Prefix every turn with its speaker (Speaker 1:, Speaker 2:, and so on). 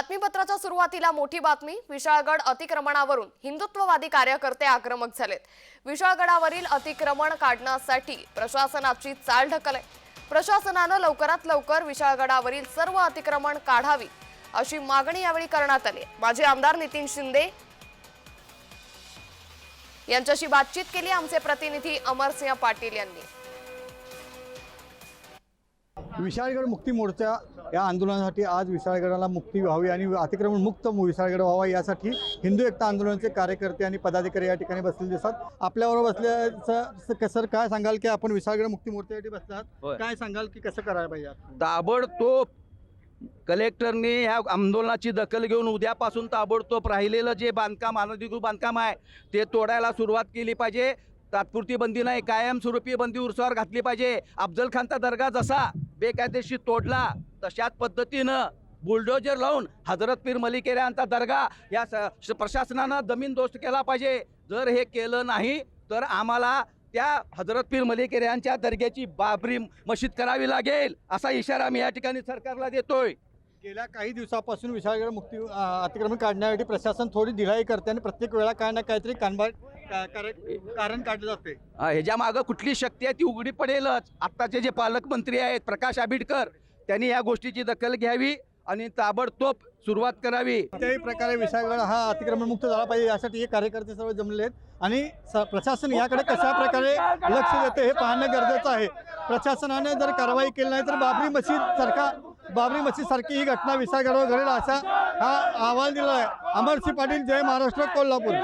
Speaker 1: बातमीपत्राच्या सुरुवातीला मोठी बातमी विशाळगड अतिक्रमणावरून हिंदुत्ववादी कार्यकर्ते आक्रमक झालेत. विशाळगडावरील अतिक्रमण काढण्यासाठी प्रशासनाची चाल ढकलय. प्रशासनानं लवकरात लवकर विशाळगडावरील सर्व अतिक्रमण काढावी अशी मागणी यावेळी करण्यात आली. माजी आमदार नितीन शिंदे यांच्याशी बातचीत केली. आमचे प्रतिनिधी अमरसिंह पाटील यांनी.
Speaker 2: विशाळगड मुक्ती मोर्चा या आंदोलनासाठी आज विशाळगडाला मुक्ती व्हावी आणि अतिक्रमण मुक्त विशाळगड व्हावा यासाठी हिंदू एकता आंदोलनाचे कार्यकर्ते आणि पदाधिकारी या ठिकाणी बसलेले दिसतात. आपल्याबरोबर बसल्या सर काय सांगाल की आपण विशाळगड मुक्ती मोर्चासाठी बसलात
Speaker 3: होय.
Speaker 2: काय सांगाल की कसं करायला पाहिजे
Speaker 3: ताबडतोब कलेक्टरने ह्या आंदोलनाची दखल घेऊन उद्यापासून ताबडतोब राहिलेलं जे बांधकाम अनधिकृत बांधकाम आहे ते तोडायला सुरुवात केली पाहिजे. तात्पुरती बंदी नाही कायमस्वरूपी बंदी उरसावर घातली पाहिजे. अफजल खानचा दर्गा जसा बेकायदेशीर तोडला. तशाच पद्धतीनं बुलडोजर लावून हजरत पीर मलिकेर यांचा दर्गा या स- प्रशासनानं जमीन दोस्त केला पाहिजे. जर हे केलं नाही तर आम्हाला त्या हजरत पीर मलिकेर यांच्या दर्ग्याची बाबरी मशीद करावी लागेल असा इशारा मी या ठिकाणी सरकारला देतोय.
Speaker 2: गेल्या काही दिवसापासून विशाळगड मुक्ती अतिक्रमण काढण्यासाठी प्रशासन थोडी दिलाई करते आणि प्रत्येक वेळा काय ना काहीतरी कानबाट का- कारण कारण काढलं जाते
Speaker 3: अ, ह्याच्या मागं कुठली शक्ती आहे ती उघडी पडेलच. आत्ताचे जे पालकमंत्री आहेत प्रकाश आंबेडकर त्यांनी या गोष्टीची दखल घ्यावी आणि ताबडतोब सुरुवात करावी.
Speaker 2: कोणत्याही प्रकारे विशाळगड हा अतिक्रमण मुक्त झाला पाहिजे यासाठी हे कार्यकर्ते सर्व जमले आहेत. आणि स- प्रशासन याकडे कशा प्रकारे लक्ष देते हे पाहणं गरजेचं आहे. प्रशासनाने जर कारवाई केली नाही तर बाबरी मशीद सारखा बाबरी मशीद सारखी ही घटना विशाळगडावर घडेल असा हा अहवाल दिला आहे अमरसिंह पाटील जय महाराष्ट्र कोल्हापूर.